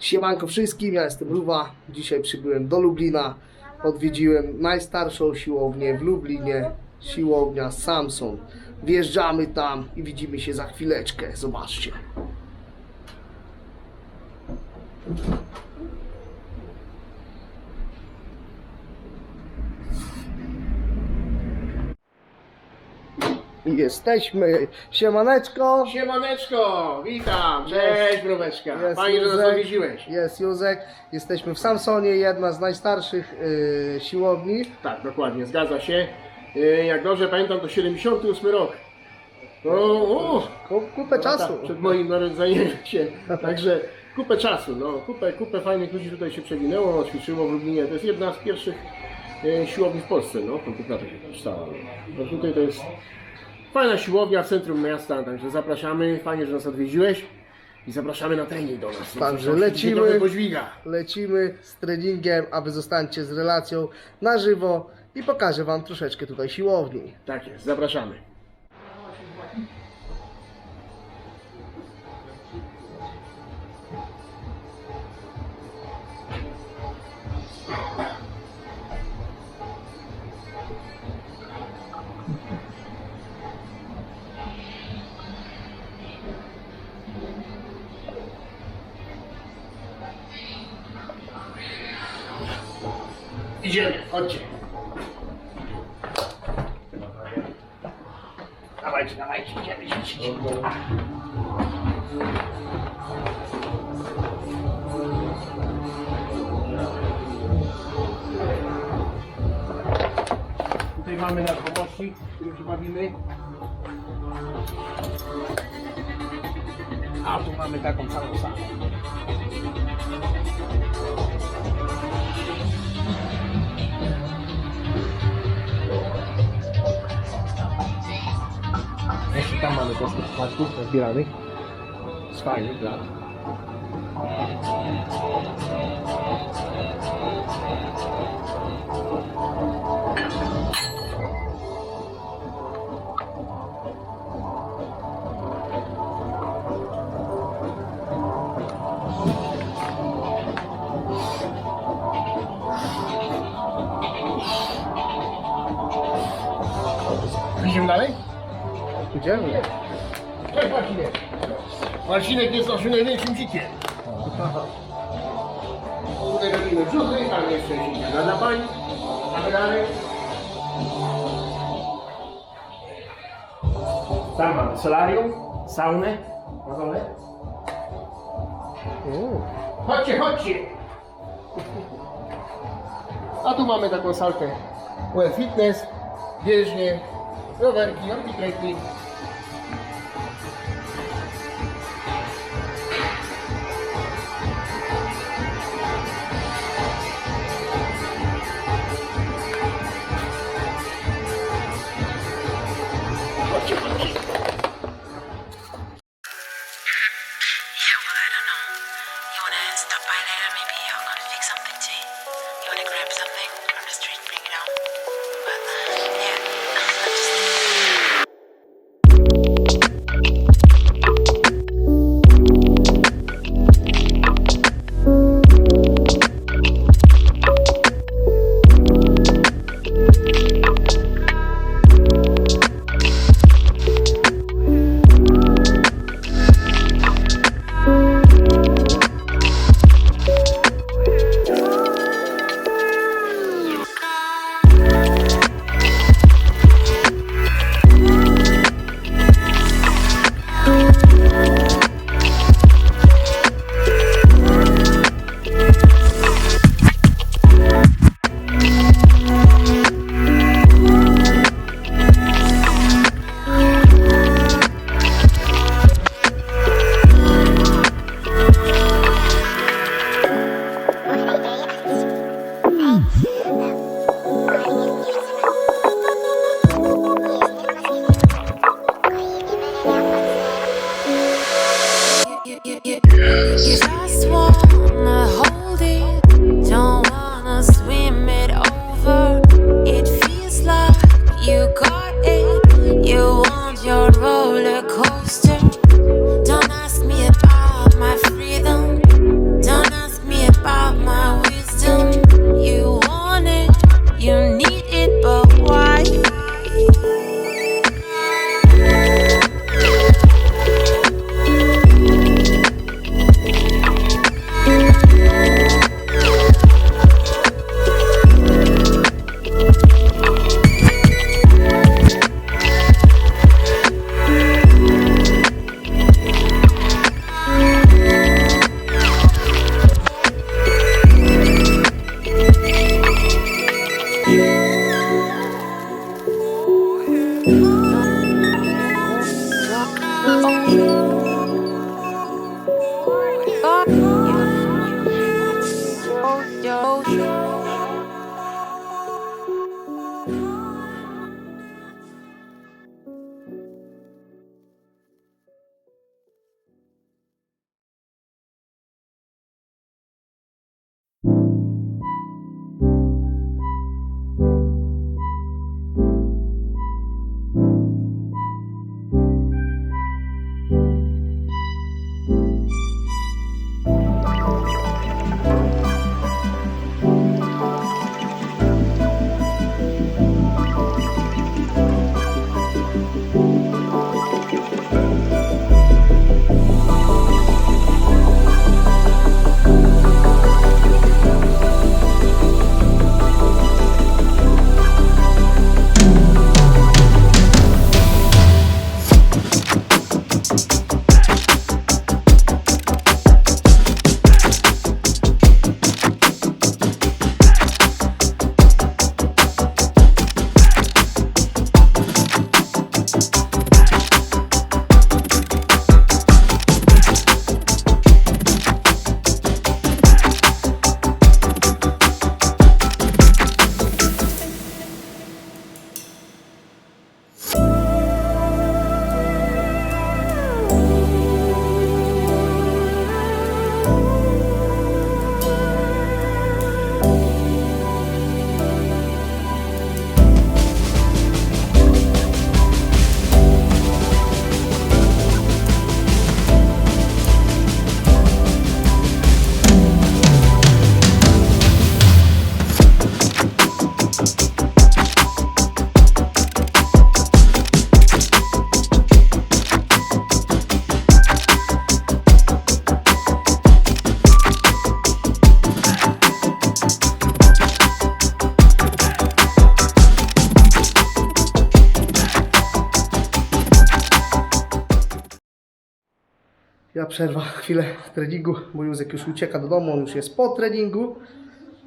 Siemanko wszystkim, ja jestem Luwa. Dzisiaj przybyłem do Lublina. Odwiedziłem najstarszą siłownię w Lublinie, siłownia Samson. Wjeżdżamy tam i widzimy się za chwileczkę. Zobaczcie. Jesteśmy. Siemaneczko. Siemaneczko, witam, cześć Bróweczka, Jest fajnie, że nas Józek. odwiedziłeś. Jest Józek. Jesteśmy w Samsonie, jedna z najstarszych yy, siłowni. Tak, dokładnie, zgadza się. Y, Jak dobrze pamiętam, to 78 rok. O, o, Ku- Kupę czasu. tak, przed moim narodzeniem się, także kupę czasu, no, kupę, kupę fajnych ludzi tutaj się przewinęło, ćwiczyło w Lublinie. To jest jedna z pierwszych y, siłowni w Polsce, no, po tych latach się powstała. No tutaj to jest fajna siłownia w centrum miasta, także zapraszamy, fajnie, że nas odwiedziłeś. I zapraszamy na trening do nas. Także lecimy. Lecimy z treningiem, a wy zostańcie z relacją na żywo i pokażę wam troszeczkę tutaj siłowni. Tak jest, zapraszamy. Idziemy, chodźcie. Dawajcie, dawajcie, idziemy, ćwiczyć. Tutaj mamy nasz pomocnik, którym się bawimy. A tu mamy taką całą salę. Tam mamy troszkę smaczków zbieranych. Z fajnych lat. Idziemy Marcinek jest naszym największym dzikiem. Tutaj robimy brzuchy, tam jeszcze się gada pań. Mamy dalej. Tam mamy solarium, saunę na dole. Chodźcie, chodźcie! A tu mamy taką salkę Well Fitness, bieżnie, rowerki, arbitreki. By later? Maybe I'm gonna fix something tea. You wanna grab something yeah, yeah, yeah. Yes. Ja przerwa chwilę treningu, bo Józek już ucieka do domu, on już jest po treningu.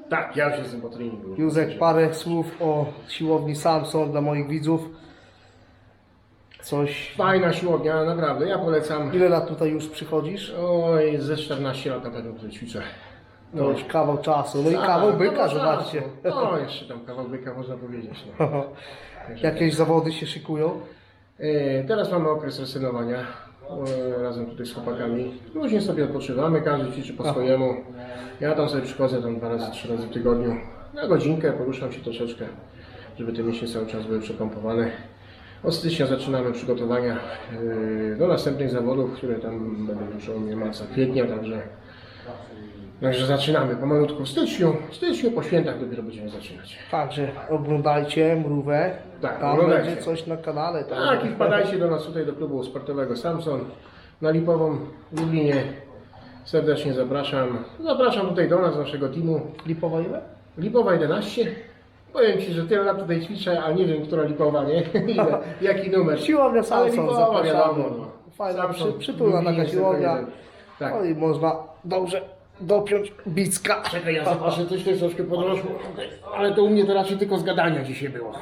Tak, ja już jestem po treningu. Józek, parę słów o siłowni Samson dla moich widzów. Coś. Fajna siłownia, naprawdę, ja polecam. Ile lat tutaj już przychodzisz? Oj, ze 14 lat na pewno tutaj ćwiczę. To już kawał czasu. No i kawał byka, zobaczcie. No, jeszcze tam kawał byka można powiedzieć. No. Jakieś zawody się szykują? E, Teraz mamy okres resenowania e, razem tutaj z chłopakami. Później sobie odpoczywamy, każdy ćwiczy po swojemu. Ja tam sobie przychodzę tam dwa razy, trzy razy w tygodniu. Na godzinkę poruszam się troszeczkę, żeby te mięśnie cały czas były przepompowane. Od stycznia zaczynamy przygotowania e, do następnych zawodów, które tam będą przełomie marca, kwietnia, także Także zaczynamy pomalutku w styczniu. W styczniu po świętach dopiero będziemy zaczynać. Także oglądajcie mrówę. Tak, Tam oglądajcie. będzie coś na kanale. tam. Tak, i wpadajcie do nas tutaj do klubu sportowego Samson na Lipową w Lublinie. Serdecznie zapraszam. Zapraszam tutaj do nas, naszego teamu. Lipowa ile? Lipowa 11. Powiem Ci, że tyle lat tutaj ćwiczę, a nie wiem, która Lipowa, nie? Ile, jaki numer. Siłownia Samson, Lipowa, zapraszamy. wiadomo. no. Fajna, Samson, przy, przytulna taka siłownia. Tak. No i można dobrze dopiąć bicka. Czekaj, ja zobaczę, coś też troszkę podrosło. Ale to u mnie to raczej tylko z gadania dzisiaj było.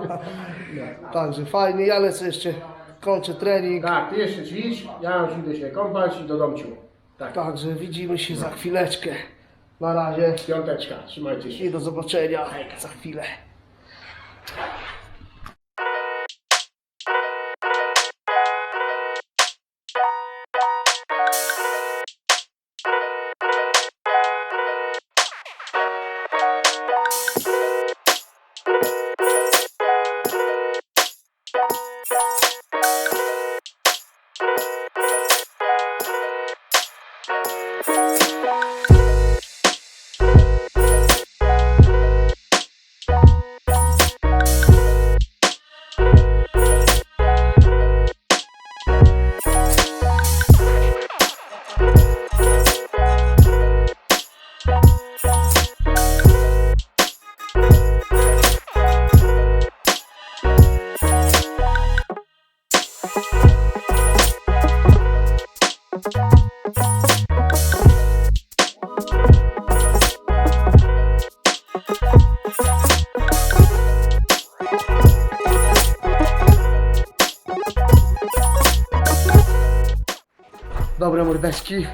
Także fajnie, ja lecę jeszcze, kończę trening. Tak, Ty jeszcze ćwicz, ja już idę się kąpać i do domciu. Tak, Także widzimy się za chwileczkę. Na razie piąteczka, trzymajcie się. i do zobaczenia za chwilę. Dobre mordeczki,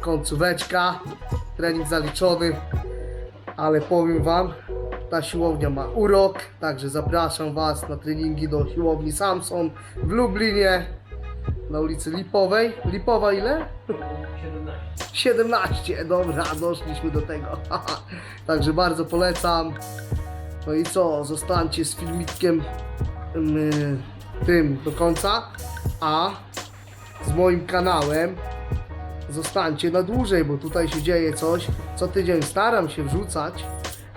końcóweczka, trening zaliczony, ale powiem Wam, ta siłownia ma urok, także zapraszam Was na treningi do siłowni Samson w Lublinie, na ulicy Lipowej. Lipowa ile? 17, dobra, doszliśmy do tego. Także bardzo polecam. No i co, zostańcie z filmikiem ym, tym do końca, a z moim kanałem zostańcie na dłużej, bo tutaj się dzieje coś. Co tydzień staram się wrzucać.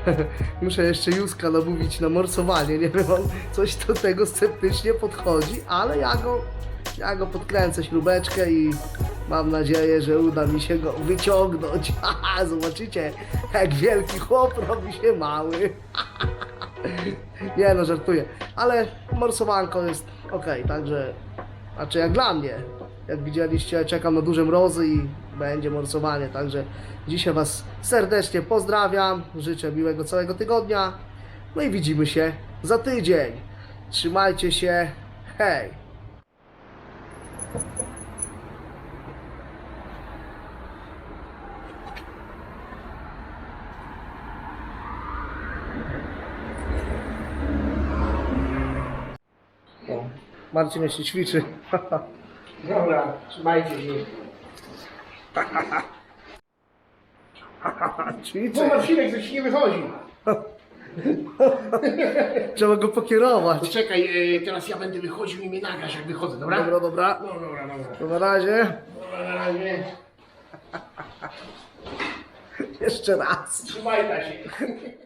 Muszę jeszcze Józka namówić na morsowanie. Nie wiem, on coś do tego sceptycznie podchodzi, ale ja go, ja go podkręcę śrubeczkę i mam nadzieję, że uda mi się go wyciągnąć. Haha, Zobaczycie, jak wielki chłop robi się mały. Nie no, żartuję. Ale morsowanko jest ok, także znaczy jak dla mnie. Jak widzieliście, czekam na duże mrozy i będzie morsowanie. Także dzisiaj Was serdecznie pozdrawiam. Życzę miłego całego tygodnia. No i widzimy się za tydzień. Trzymajcie się. Hej! Marcin jeszcze ćwiczy. Dobra, trzymajcie się. ćwiczy. No Marcinek, coś nie wychodzi. Trzeba go pokierować. Poczekaj, e, teraz ja będę wychodził i mnie nagasz jak wychodzę, dobra? Dobra, dobra. No, dobra, dobra. To na razie. Dobra, na razie. Jeszcze raz. Trzymaj się.